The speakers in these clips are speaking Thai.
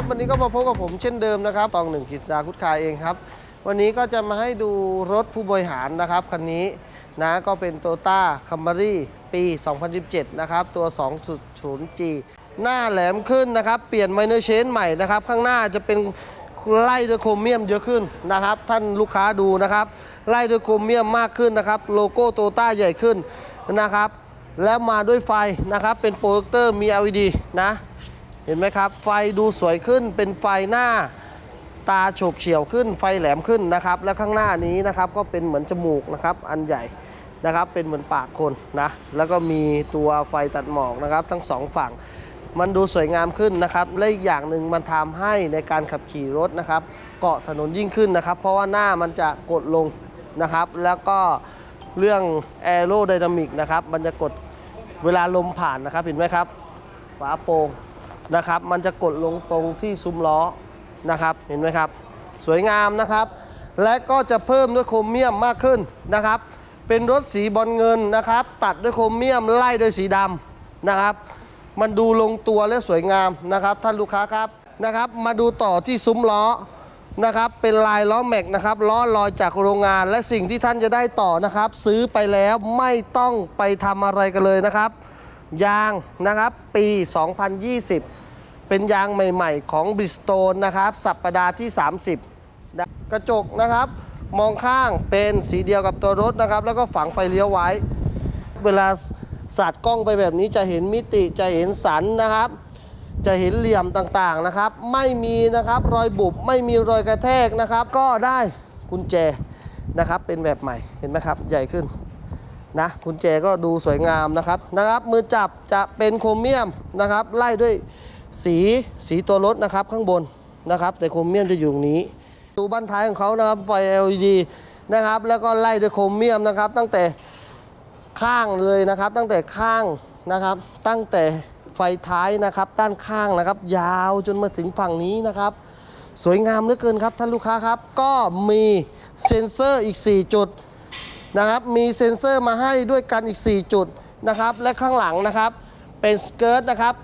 วัสดีครับวันนี้ก็มาพบกับผมเช่นเดิมนะครับตองหนึ่งกิจสาคุดคาเองครับ วันนี้ก็จะมาให้ดูรถผู้บริหารนะครับคันนี้นะก็เป็น t o ต้าคัม r รีปี 2017 นะครับ ตัว 2.0G หน้าแหลมขึ้นนะครับ เปลี่ยนไมเนอร์เชนใหม่นะครับ ข้างหน้าจะเป็นไล่ด้วยโครเมียมเยอะขึ้นนะครับ ท่านลูกค้าดูนะครับ ไล่ด้วยโครเมียมมากขึ้นนะครับ โลโก้โตต้าใหญ่ขึ้นนะครับ แล้วมาด้วยไฟนะครับ เป็นโปรเจคเตอร์มี LED นะ เห็นไหมครับ ไฟดูสวยขึ้นเป็นไฟหน้าตาโฉกเฉียวขึ้น ไฟแหลมขึ้นนะครับ และข้างหน้านี้นะครับก็เป็นเหมือนจมูกนะครับ อันใหญ่นะครับ เป็นเหมือนปากคนนะ แล้วก็มีตัวไฟตัดหมอกนะครับ ทั้งสองฝั่ง มันดูสวยงามขึ้นนะครับ และอีกอย่างหนึ่งมันทำให้ในการขับขี่รถนะครับ เกาะถนนยิ่งขึ้นนะครับ เพราะว่าหน้ามันจะกดลงนะครับ แล้วก็เรื่องแอโรไดนามิกนะครับ มันจะกดเวลาลมผ่านนะครับ เห็นไหมครับ ฝาโปร่ง นะครับ มันจะกดลงตรงที่ซุ้มล้อนะครับ เห็นไหมครับ สวยงามนะครับ และก็จะเพิ่มด้วยโครเมียมมากขึ้นนะครับ เป็นรถสีบอลเงินนะครับ ตัดด้วยโครเมียมไล่ด้วยสีดำนะครับ มันดูลงตัวและสวยงามนะครับ ท่านลูกค้าครับนะครับ มาดูต่อที่ซุ้มล้อนะครับ เป็นลายล้อแม็กนะครับล้อลอยจากโรงงาน และสิ่งที่ท่านจะได้ต่อนะครับ ซื้อไปแล้วไม่ต้องไปทำอะไรกันเลยนะครับ ยางนะครับ ปี 2020 เป็นยางใหม่ๆของบริสโตนนะครับ สัปดาห์ที่ 30 กระจกนะครับ มองข้างเป็นสีเดียวกับตัวรถนะครับ แล้วก็ฝังไฟเลี้ยวไว้ เวลาสาดกล้องไปแบบนี้จะเห็นมิติจะเห็นสันนะครับ จะเห็นเหลี่ยมต่างๆนะครับ ไม่มีนะครับรอยบุบไม่มีรอยกระแทกนะครับ ก็ได้กุญแจนะครับเป็นแบบใหม่เห็นไหมครับ ใหญ่ขึ้นนะกุญแจก็ดูสวยงามนะครับนะครับ มือจับจะเป็นโครเมียมนะครับ ไล่ด้วย สีสีตัวรถนะครับข้างบนนะครับแต่โครเมียมจะอยู่ตรงนี้ดูบั้นท้ายของเขานะครับไฟ LED นะครับ แล้วก็ไล่ด้วยโครเมียมนะครับ ตั้งแต่ข้างเลยนะครับ ตั้งแต่ข้างนะครับ ตั้งแต่ไฟท้ายนะครับ ด้านข้างนะครับ ยาวจนมาถึงฝั่งนี้นะครับ สวยงามเหลือเกินครับท่านลูกค้าครับ ก็มีเซ็นเซอร์อีก 4 จุดนะครับ มีเซ็นเซอร์มาให้ด้วยกันอีก 4 จุดนะครับ และข้างหลังนะครับ เป็นสเกิร์ตนะครับ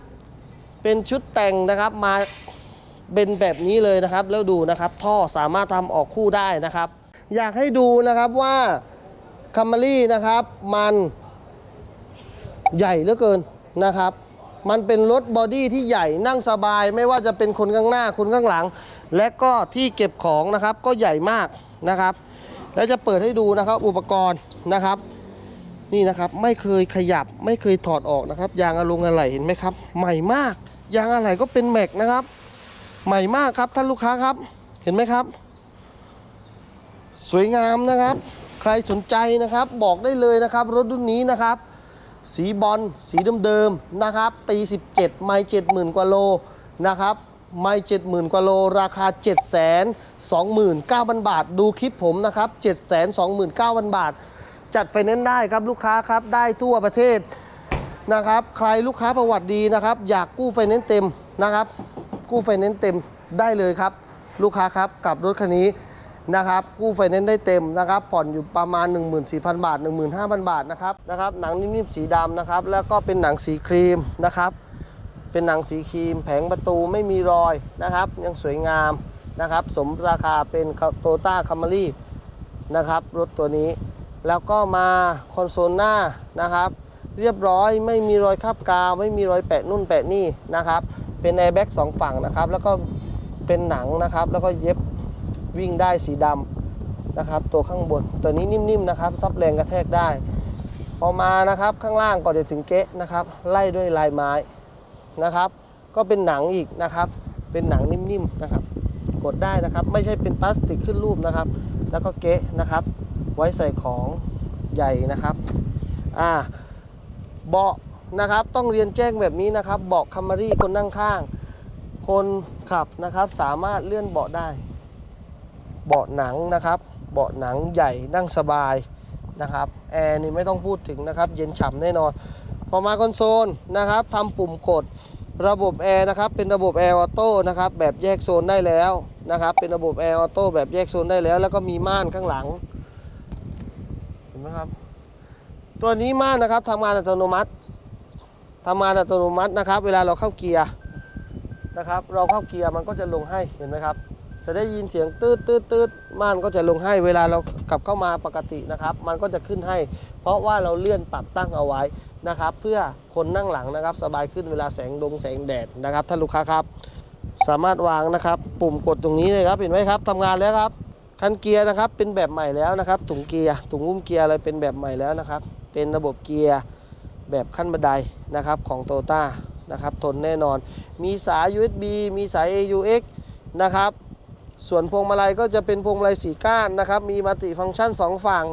เป็นชุดแต่งนะครับมาเป็นแบบนี้เลยนะครับ แล้วดูนะครับ ท่อสามารถทำออกคู่ได้นะครับ อยากให้ดูนะครับว่าคัม r รี่นะครับ มันใหญ่เหลือเกินนะครับ มันเป็นรถบอดี้ที่ใหญ่นั่งสบายไม่ว่าจะเป็นคนข้างหน้าคนข้างหลัง และก็ที่เก็บของนะครับก็ใหญ่มากนะครับ แล้วจะเปิดให้ดูนะครับอุปกรณ์นะครับ นี่นะครับไม่เคยขยับไม่เคยถอดออกนะครับ ยางอะลงอะไหล่เห็นไหมครับ ใหม่มาก ยางอะไหล่ก็เป็นแม็กนะครับ ใหม่มากครับท่านลูกค้าครับ เห็นไหมครับ สวยงามนะครับ ใครสนใจนะครับบอกได้เลยนะครับ รถรุ่นนี้นะครับ สีบอลสีเดิมๆนะครับ ปี 17 ไม่70,000 กว่าโลนะครับไม่70,000 กว่าโล ราคา 729,000 บาท ดูคลิปผมนะครับ 729,000 บาท จัดไฟแนนซ์ได้ครับลูกค้าครับ ได้ทั่วประเทศ นะครับ ใครลูกค้าประวัติดีนะครับ อยากกู้ไฟแนนซ์เต็มนะครับ กู้ไฟแนนซ์เต็มได้เลยครับ ลูกค้าครับกับรถคันนี้นะครับกู้ไฟแนนซ์ได้เต็มนะครับ ผ่อนอยู่ประมาณ 14,000 บาท 15,000 บาทนะครับนะครับหนังนิ่มๆสีดำนะครับ แล้วก็เป็นหนังสีครีมนะครับ เป็นหนังสีครีม แผงประตูไม่มีรอยนะครับ ยังสวยงามนะครับ สมราคาเป็นโตต้าคัม r รี่นะครับ รถตัวนี้ แล้วก็มาคอนโซลหน้านะครับ เรียบร้อยไม่มีรอยคราบกาวไม่มีรอยแปะนู่นแปะนี่นะครับ เป็นแอร์แบ็กสองฝั่งนะครับ แล้วก็เป็นหนังนะครับ แล้วก็เย็บวิ่งได้สีดำนะครับ ตัวข้างบนตัวนี้นิ่มๆนะครับ ซับแรงกระแทกได้พอมานะครับข้างล่างก่อนจะถึงเก๊ะนะครับ ไล่ด้วยลายไม้นะครับ ก็เป็นหนังอีกนะครับ เป็นหนังนิ่มๆนะครับ กดได้นะครับ ไม่ใช่เป็นพลาสติกขึ้นรูปนะครับ แล้วก็เก๊ะนะครับ ไว้ใส่ของใหญ่นะครับ อ่า เบาะนะครับ ต้องเรียนแจ้งแบบนี้นะครับ เบาะคัมมารี่คนนั่งข้าง คนขับนะครับสามารถเลื่อนเบาะได้ เบาะหนังนะครับ เบาะหนังใหญ่นั่งสบายนะครับแอร์นี่ไม่ต้องพูดถึงนะครับ เย็นฉ่ำแน่นอน พอมาคอนโซลนะครับทำปุ่มกดระบบแอร์นะครับเป็นระบบแอร์ออโต้นะครับแบบแยกโซนได้แล้วนะครับ เป็นระบบแอร์ออโต้แบบแยกโซนได้แล้ว แล้วก็มีม่านข้างหลัง เห็นไหมครับ ตัวนี้ม่านนะครับทำงานอัตโนมัติทำงานอัตโนมัตินะครับ เวลาเราเข้าเกียร์นะครับ เราเข้าเกียร์มันก็จะลงให้เห็นไหมครับ จะได้ยินเสียงตืดตืดตืดม่านก็จะลงให้เวลาเราขับเข้ามาปกตินะครับ มันก็จะขึ้นให้ เพราะว่าเราเลื่อนปรับตั้งเอาไว้นะครับ เพื่อคนนั่งหลังนะครับ สบายขึ้นเวลาแสงดงแสงแดดนะครับท่านลูกค้าครับ สามารถวางนะครับ ปุ่มกดตรงนี้เลยครับเห็นไหมครับทำงานแล้วครับคันเกียร์นะครับเป็นแบบใหม่แล้วนะครับถุงเกียร์ถุงอุ้มเกียร์อะไรเป็นแบบใหม่แล้วนะครับ เป็นระบบเกียร์แบบขั้นบันไดนะครับของโตต้านะครับทนแน่นอน มีสาย USB มีสาย AUX นะครับ ส่วนพวงมาลัยก็จะเป็นพวงมาลัยสีก้านนะครับ มีมัลติฟังก์ชัน 2 ฝั่ง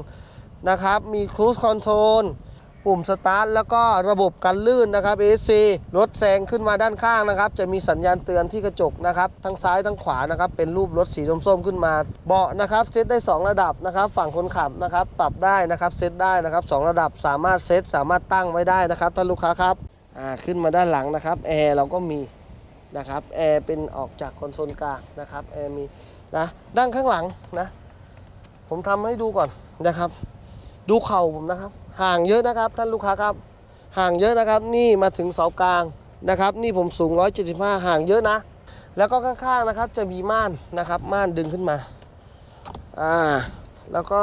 นะครับ มีค u ู e คอนโทรล ปุ่มสตาร์ทแล้วก็ระบบกันลื่นนะครับ AC รถแซงขึ้นมาด้านข้างนะครับ จะมีสัญญาณเตือนที่กระจกนะครับ ทั้งซ้ายทั้งขวานะครับ เป็นรูปรถสีส้มๆขึ้นมา เบาะนะครับเซตได้ 2 ระดับนะครับ ฝั่งคนขับนะครับ ปรับได้นะครับ เซตได้นะครับสองระดับสามารถเซตสามารถตั้งไว้ได้นะครับท่านลูกค้าครับอ่าขึ้นมาด้านหลังนะครับแอร์เราก็มีนะครับแอร์เป็นออกจากคอนโซลกลางนะครับแอร์มีนะด้านข้างหลังนะ ผมทำให้ดูก่อนนะครับ ดูเข่าผมนะครับ ห่างเยอะนะครับ ท่านลูกค้าครับ ห่างเยอะนะครับ นี่มาถึงเสากลางนะครับ นี่ผมสูง 175 ห่างเยอะนะ แล้วก็ข้างๆนะครับจะมีม่านนะครับ ม่านดึงขึ้นมาอ่าแล้วก็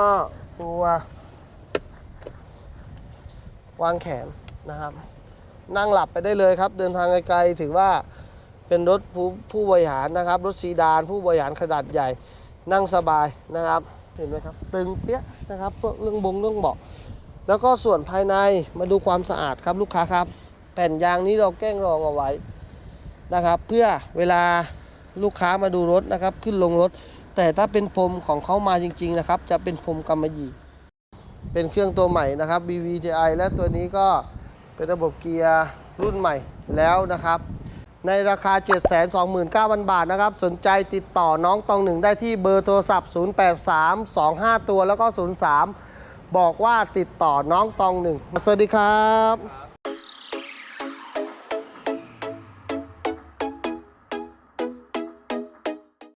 ตัววางแขนนะครับ นั่งหลับไปได้เลยครับ เดินทางไกลๆถือว่าเป็นรถผู้ผู้บริหารนะครับ รถซีดานผู้บริหารขนาดใหญ่นั่งสบายนะครับ เห็นไหมครับ ตึงเปี้ยะนะครับพวกเรื่องบงเรื่องเบาะ แล้วก็ส่วนภายในมาดูความสะอาดครับลูกค้าครับ แผ่นยางนี้เราแกล้งรองเอาไว้นะครับ เพื่อเวลาลูกค้ามาดูรถนะครับ ขึ้นลงรถ แต่ถ้าเป็นพรมของเขามาจริง ๆ นะครับ จะเป็นพรมกำมะหยี่เป็นเครื่องตัวใหม่นะครับ BVTi และตัวนี้ก็เป็นระบบเกียร์รุ่นใหม่แล้วนะครับ ในราคา 729,000 บาทนะครับ สนใจติดต่อน้องตองหนึ่งได้ที่เบอร์โทรศัพท์ 083 25 ตัวแล้วก็ 03 บอกว่าติดต่อน้องตองหนึ่งสวัสดีครับ